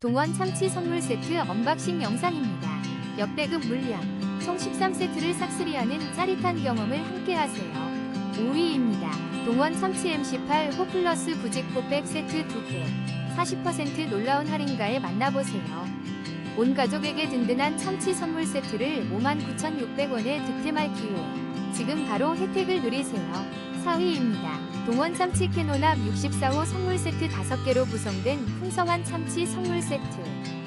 동원 참치 선물 세트 언박싱 영상입니다. 역대급 물량 총 13세트를 싹쓸이하는 짜릿한 경험을 함께하세요. 5위입니다. 동원 참치 MC8 호플러스 부직포백 세트 2개 40% 놀라운 할인가에 만나보세요. 온 가족에게 든든한 참치 선물 세트를 59,600원에 득템할 기회. 지금 바로 혜택을 누리세요. 4위입니다. 동원 참치 캐논압 64호 선물 세트 5개로 구성된 풍성한 참치 선물 세트.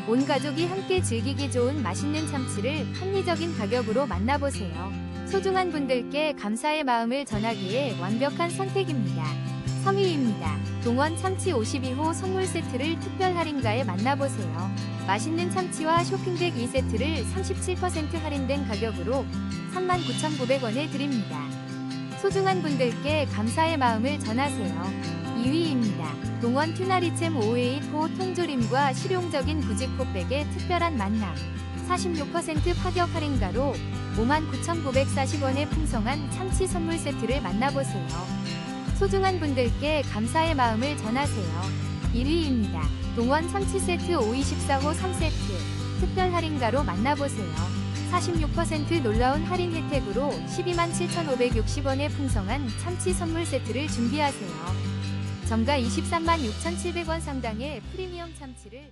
온 가족이 함께 즐기기 좋은 맛있는 참치를 합리적인 가격으로 만나보세요. 소중한 분들께 감사의 마음을 전하기에 완벽한 선택입니다. 3위입니다. 동원 참치 52호 선물 세트를 특별 할인가에 만나보세요. 맛있는 참치와 쇼핑백 2세트를 37% 할인된 가격으로 39,900원에 드립니다. 소중한 분들께 감사의 마음을 전하세요. 2위입니다. 동원 튜나리챔 5웨이호 통조림과 실용적인 부직포백의 특별한 만남. 46% 파격 할인가로 59,940원의 풍성한 참치 선물 세트를 만나보세요. 소중한 분들께 감사의 마음을 전하세요. 1위입니다. 동원 참치 세트 524호 3세트 특별 할인가로 만나보세요. 46% 놀라운 할인 혜택으로 127,560원의 풍성한 참치 선물 세트를 준비하세요. 정가 23만 6,700원 상당의 프리미엄 참치를